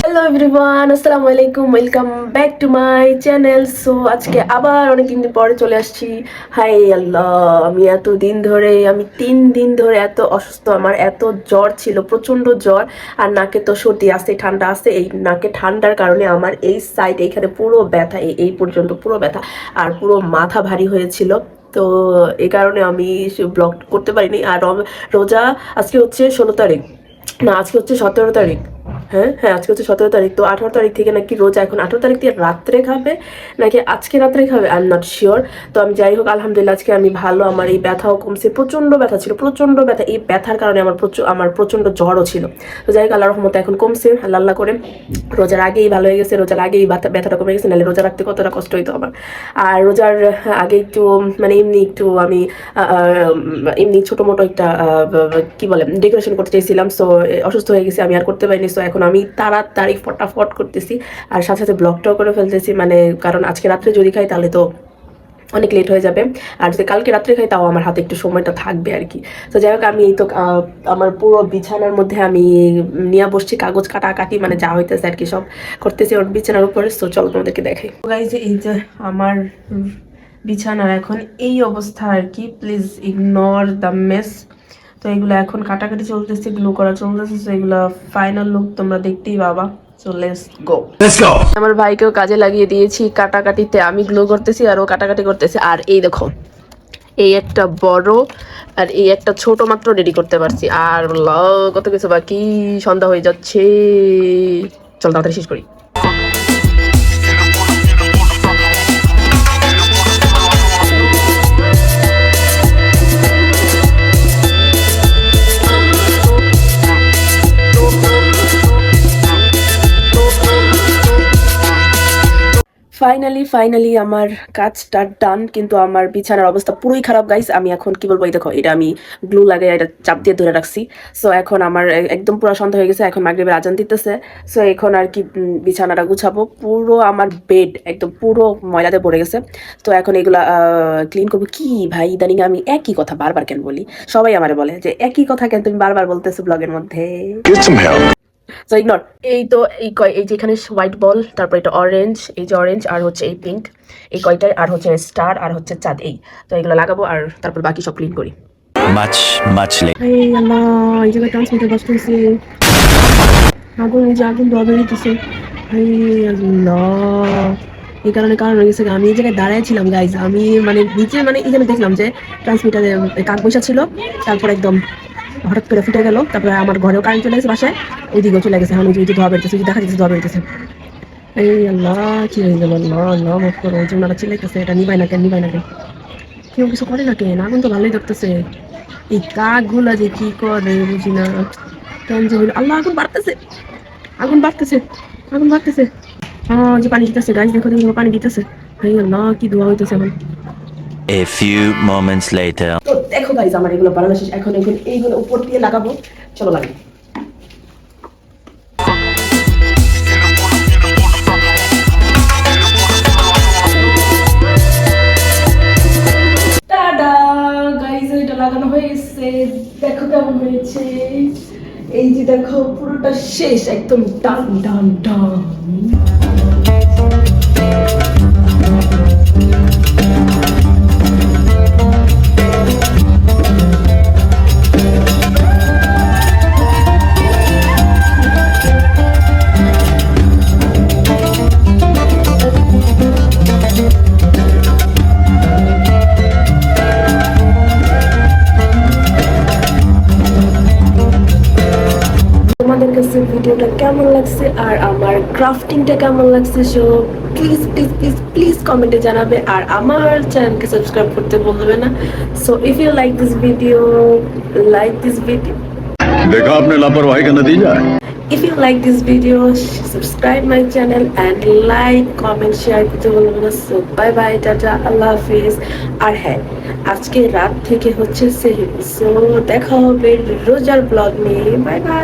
Hello everyone আলাইকুম welcome back to my channel so আজকে আবার পরে চলে আসছি। হাই আল্লাহ, আমি এত দিন ধরে, আমি তিন দিন ধরে এত অসুস্থ। আমার এত জ্বর ছিল প্রচণ্ড জ্বর। আর নাকে তো সর্দি আসে ঠান্ডা আসে এই নাকে ঠান্ডার কারণে আমার এই সাইড এইখানে পুরো ব্যথা এই পর্যন্ত পুরো ব্যথা। আর পুরো মাথা ভারী হয়েছিল। তো এই কারণে আমি ব্লগ করতে পারিনি। আর রোজা আজকে হচ্ছে ষোলো তারিখ। না, আজকে হচ্ছে সতেরো তারিখ। হ্যাঁ হ্যাঁ আজকে হচ্ছে সতেরো তারিখ। তো আঠারো তারিখ থেকে নাকি রোজা এখন আঠারো তারিখ থেকে রাত্রে খাবে? নাকি আজকে রাত্রে খাবে? আই এম নট শিওর তো আমি যাই হোক, আলহামদুলিল্লাহ, আজকে আমি ভালো, আমার এই ব্যথাও কমছে, প্রচণ্ড ব্যথা ছিল, প্রচণ্ড ব্যথা। এই ব্যথার কারণে আমার প্রচুর আমার প্রচণ্ড জ্বরও ছিল। তো যাই হোক আল্লাহ রহমতে এখন কমছে, আল্লাহ করে। রোজার আগেই ভালো হয়ে গেছে, রোজার আগেই ব্যথা- ব্যথাটা কমে গেছে, নাহলে রোজা রাখতে কতটা কষ্ট হইতো আমার। আর রোজার আগে একটু মানে এমনি একটু আমি এমনি ছোটো মোটো একটা কি বলে ডেকোরেশন করতে চাইছিলাম সো অসুস্থ হয়ে গেছি, আমি আর করতে পারিনি সো এখন আমি তাড়াতাড়ি ফটাফট করতেছি। আর সাথে সাথে ব্লগটাও করে ফেলতেছি মানে কারণ আজকে রাত্রে যদি খাই তাহলে তো অনেক লেট হয়ে যাবে। আর যদি কালকে রাত্রে খাই তাও আমার হাতে একটু সময়টা থাকবে আর কি। তো যাই হোক, আমি এই তো আমার পুরো বিছানার মধ্যে আমি নিয়ে বসছি, কাগজ কাটাকাটি মানে যা হইতেছে আর কি সব করতেছি ওর বিছানার উপরে। তো চলো তোমাদেরকে দেখাই। গাইজ এই যে আমার বিছানার এখন এই অবস্থা আর কি। প্লিজ ইগনোর দ্য মেস তো এগুলো এখন কাটাকাটি চলতেছে গ্লু করা চলতেছে তো এগুলো ফাইনাল লুক তোমরা দেখতেই বাবা সো লেটস গো আমার ভাইকেও কাজে লাগিয়ে দিয়েছি কাটাকাটিতে আমি গ্লো করতেছি আর ও কাটাকাটি করতেছে। আর এই দেখো এই একটা বড় আর এই একটা ছোট মাত্র রেডি করতে পারছি। আর কত কিছু বাকি সন্ধ্যা হয়ে যাচ্ছে। চল তাড়াতাড়ি শেষ করি। ফাইনালি ফাইনালি আমার কাজটা ডান কিন্তু আমার বিছানার অবস্থা পুরোই খারাপ গাইস আমি এখন কি বলব? এই দেখো, এটা আমি গ্লু লাগিয়ে এটা চাপ দিয়ে ধরে রাখছি। সো এখন আমার একদম পুরো সন্ধ্যা হয়ে গেছে। এখন মাগরিবের আজান দিতেছে। সো এখন আর কি বিছানাটা গুছাবো। পুরো আমার বেড একদম পুরো ময়লাতে পড়ে গেছে। তো এখন এগুলা ক্লিন করব। কি ভাই, ইদানিং আমি একই কথা বারবার কেন বলি? সবাই আমারে বলে যে, একই কথা কেন তুমি বারবার বলতেছো ব্লগের মধ্যে. সো ইগনোর এই তো এই কয় এই যে এখানে হোয়াইট বল তারপর এটা অরেঞ্জ এই যে অরেঞ্জ আর হচ্ছে এই পিঙ্ক এই কয়টাই আর হচ্ছে স্টার আর হচ্ছে চাঁদ এই। তো এগুলো লাগাবো আর তারপর বাকি সব ক্লিন করি। Much, much later. এই আল্লাহ এই জায়গায় ট্রান্সমিটার বসতেছে আগুন এই যে আগুন ধোয়া বেরিয়েছে এই আল্লাহ। এই কারণে কারণ হয়ে গেছে আমি এই জায়গায় দাঁড়ায় ছিলাম গাইজ আমি মানে নিচে মানে এখানে দেখলাম যে ট্রান্সমিটারে কাক বসা ছিল তারপর একদম হঠাৎ করে ফুটে গেল তারপরে আমার ঘরেও কারেন্ট চলে গেছে বাসায় ওইদিকেও চলে গেছে এখন ওই যে ধোয়া বেরোতেছে ওই যে দেখা যাচ্ছে ধোয়া বেরোতেছে। এই আল্লাহ কি হয়ে যাবে আল্লাহ আল্লাহ মাফ করো ওই জন্য চিল্লাইতেছে এটা নিবাই না কেন নিবাই না কেন। কেউ কিছু করে না কেন? আগুন তো ভালোই ধরতেছে। এই কাকগুলা যে কি করে বুঝি না। কেন যে হইল। আল্লাহ আগুন বাড়তেছে। আগুন বাড়তেছে আগুন বাড়তেছে। হ্যাঁ যে পানি দিতেছে গাছ দেখো দেখো পানি দিতেছে। হাই আল্লাহ কি ধোয়া হইতেছে এখন। A few moments later. Guys আমার এগুলো বানানো শেষ। এখন এগুলো এইগুলো উপর দিয়ে লাগাবো। চলো লাগাই। লাগানো দেখো কেমন হয়েছে। এই যে দেখো, পুরোটা শেষ, একদম ডান ডান ডান। ভিডিওটা কেমন লাগছে আর আমার ক্রাফটিংটা কেমন লাগছে so please please please please কমেন্টে জানাবে আর আমার চ্যানেলকে সাবস্ক্রাইব করতে বলবে না so if you like this video like this video देखा आपने लापरवाही का नतीजा है If you like this video, subscribe my channel and like, comment, share করতে বলবেন না সো বাই বাই টাটা আল্লাহ হাফিজ আর হ্যাঁ আজকে রাত থেকে হচ্ছে সেহেরি সো দেখা হবে রোজার ব্লগ নিয়ে বাই বাই